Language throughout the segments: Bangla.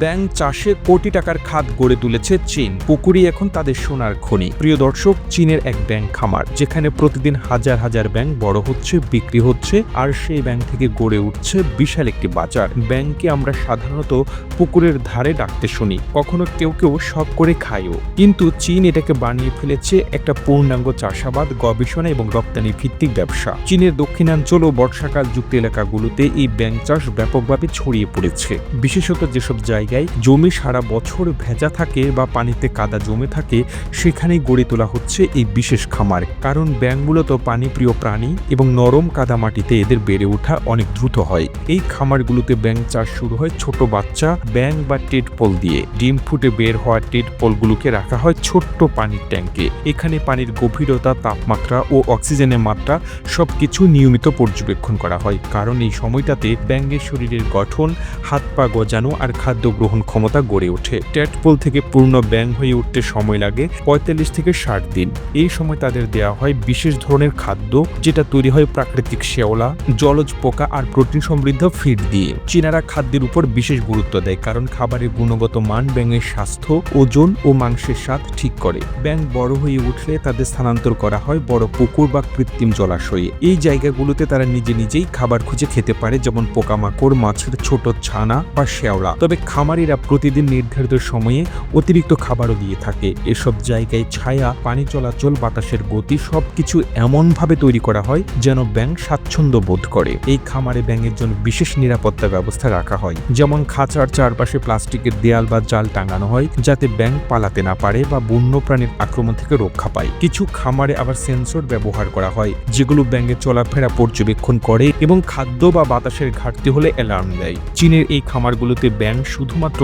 ব্যাং চাষে কোটি টাকার খাত গড়ে তুলেছে চীন। পুকুরি এখন তাদের সোনার খনি। প্রিয় দর্শক, চীনের এক ব্যাং খামার, যেখানে প্রতিদিন হাজার হাজার ব্যাং বড় হচ্ছে, বিক্রি হচ্ছে, আর সেই ব্যাংক থেকে গড়ে উঠছে বিশাল একটি বাজার। ব্যাংকে আমরা সাধারণত পুকুরের ধারে ডাকতে শুনি, কখনো কেউ কেউ শখ করে খায়ও। কিন্তু চীন এটাকে বানিয়ে ফেলেছে একটা পূর্ণাঙ্গ চাষাবাদ, গবেষণা এবং রপ্তানি ভিত্তিক ব্যবসা। চীনের দক্ষিণাঞ্চল ও বর্ষাকাল যুক্ত এলাকাগুলোতে এই ব্যাং চাষ ব্যাপকভাবে ছড়িয়ে পড়েছে। বিশেষত যেসব জায়গায় জমি সারা বছর ভেজা থাকে বা পানিতে কাদা জমে থাকে, সেখানেই গড়ে তোলা হচ্ছে এই বিশেষ খামার। কারণ ব্যাং মূলত পানিপ্রিয় প্রাণী এবং নরম কাদা মাটিতে এদের বেড়ে ওঠা অনেক দ্রুত হয়। এই খামারগুলোতে ব্যাং চাষ শুরু হয় ছোট বাচ্চা ব্যাং বা টেডপল দিয়ে। ডিম ফুটে বের হওয়া টেডপলগুলোকে রাখা হয় ছোট্ট পানির ট্যাঙ্কে এখানে পানির গভীরতা, তাপমাত্রা ও অক্সিজেনের মাত্রা সবকিছু নিয়মিত পর্যবেক্ষণ করা হয়। কারণ এই সময়টাতে ব্যাঙের শরীরের গঠন, হাত পা গজানো আর খাদ্য গ্রহণ ক্ষমতা গড়ে ওঠে। ট্যাটপোল থেকে পূর্ণ ব্যাং হয়ে উঠতে সময় লাগে পঁয়তাল্লিশ থেকে ষাট দিন। এই সময় তাদের দেওয়া হয় বিশেষ ধরনের খাদ্য, যেটা তৈরি হয় প্রাকৃতিক শেওলা জলজ পোকা আর প্রোটিন সমৃদ্ধ ফিড দিয়ে। চীনারা খাদ্যের উপর বিশেষ গুরুত্ব দেয় কারণ খাবারের গুণগত মান, ব্যাঙের স্বাস্থ্য, ওজন ও মাংসের স্বাদ ঠিক করে। ব্যাঙ বড় হয়ে উঠলে তাদের স্থানান্তর করা হয় বড় পুকুর বা কৃত্রিম জলাশয়ে। এই জায়গাগুলোতে তারা নিজে নিজেই খাবার খুঁজে খেতে পারে, যেমন পোকামাকড়, মাছের ছোট ছানা বা শেওড়া তবে খামারিরা প্রতিদিন নির্ধারিত সময়ে অতিরিক্ত খাবারও দিয়ে থাকে। এসব জায়গায় ছায়া, পানি চলাচল, বাতাসের গতি সবকিছু এমনভাবে তৈরি করা হয় যেন ব্যাঙ স্বাচ্ছন্দ্য বোধ করে। এই খামারে ব্যাঙের জন্য বিশেষ নিরাপত্তা ব্যবস্থা রাখা হয়। যেমন খাঁচার চারপাশে প্লাস্টিকের দেয়াল বা জাল টাঙানো হয় যাতে ব্যাঙ পালাতে না পারে বা বন্যপ্রাণীর আক্রমণ থেকে রক্ষা পায়। কিছু খামারে আবার সেন্সর ব্যবহার করা হয় যেগুলো ব্যাঙের চলাফেরা পর্যবেক্ষণ করে এবং খাদ্য বা বাতাসের ঘাটতি হলে অ্যালার্ম দেয়। চীনের এই খামারগুলোতে ব্যাঙ শুধুমাত্র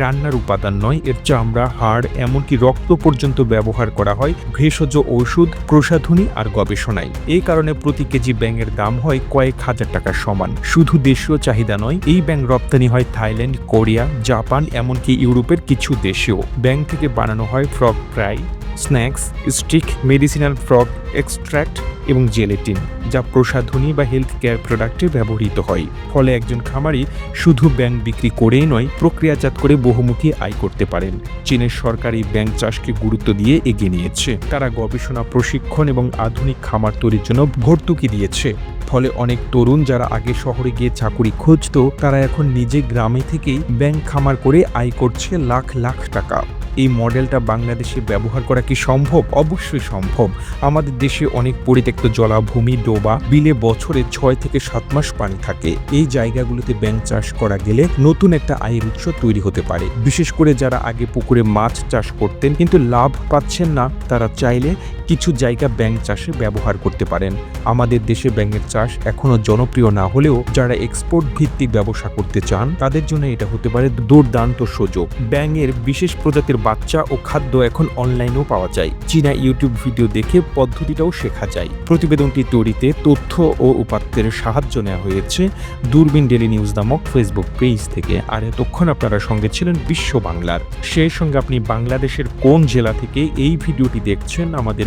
রান্নার উপাদান নয়, এর চামড়া, হাড়, এমনকি রক্ত পর্যন্ত ব্যবহার করা হয় ভেষজ ঔষধ, প্রসাধনী আর গবেষণায়। এই কারণে প্রতি কেজি ব্যাঙের দাম হয় কয়েক হাজার টাকার সমান। শুধু দেশীয় চাহিদা নয়, এই ব্যাঙ রপ্তানি হয় থাইল্যান্ড, কোরিয়া, জাপান, এমনকি ইউরোপের কিছু দেশেও। ব্যাঙ থেকে বানানো হয় frog fry, snacks, stick, medicinal frog extract এবং জেলেটিন যা প্রসাধনী বা হেলথ কেয়ার প্রোডাক্টে ব্যবহৃত হয়। ফলে একজন খামারি শুধু ব্যাংক বিক্রি করেই নয়, প্রক্রিয়াজাত করে বহুমুখী আয় করতে পারেন। চীনের সরকার ব্যাংক চাষকে গুরুত্ব দিয়ে এগিয়ে নিয়েছে। তারা গবেষণা, প্রশিক্ষণ এবং আধুনিক খামার তৈরির জন্য ভর্তুকি দিয়েছে। ফলে অনেক তরুণ যারা আগে শহরে গিয়ে চাকুরি খুঁজতো, তারা এখন নিজে গ্রামে থেকেই ব্যাংক খামার করে আয় করছে লাখ লাখ টাকা। এই মডেলটা বাংলাদেশে ব্যবহার করা কি সম্ভব? অবশ্যই সম্ভব। আমাদের দেশে অনেক পরিত্যক্ত জলাভূমি, ডোবা বিলে বছরে ছয় থেকে সাত মাস পানি থাকে। এই জায়গাগুলোতে ব্যাংক চাষ করা গেলে নতুন একটা আয়ের উৎস তৈরি হতে পারে। বিশেষ করে যারা আগে পুকুরে মাছ চাষ করতেন কিন্তু লাভ পাচ্ছেন না, তারা চাইলে কিছু জায়গা ব্যাংক চাষে ব্যবহার করতে পারেন। আমাদের দেশে ব্যাঙের চাষ এখনও জনপ্রিয় না হলেও যারা এক্সপোর্ট ভিত্তিক ব্যবসা করতে চান, তাদের জন্য এটা হতে পারে দুর্দান্ত সুযোগ। ব্যাঙের বিশেষ প্রজাতির বাচ্চা ও খাদ্য এখন অনলাইনেও পাওয়া যায়। চীনা ইউটিউব ভিডিও দেখে পদ্ধতিটাও শেখা যায়। প্রতিবেদনটি তৈরিতে তথ্য ও উপাত্তের সাহায্য নেওয়া হয়েছে দূরবীন ডেলি নিউজ নামক ফেসবুক পেজ থেকে। আর এতক্ষণ আপনারা সঙ্গে ছিলেন বিশ্ব বাংলার। সেই সঙ্গে আপনি বাংলাদেশের কোন জেলা থেকে এই ভিডিওটি দেখছেন, আমাদের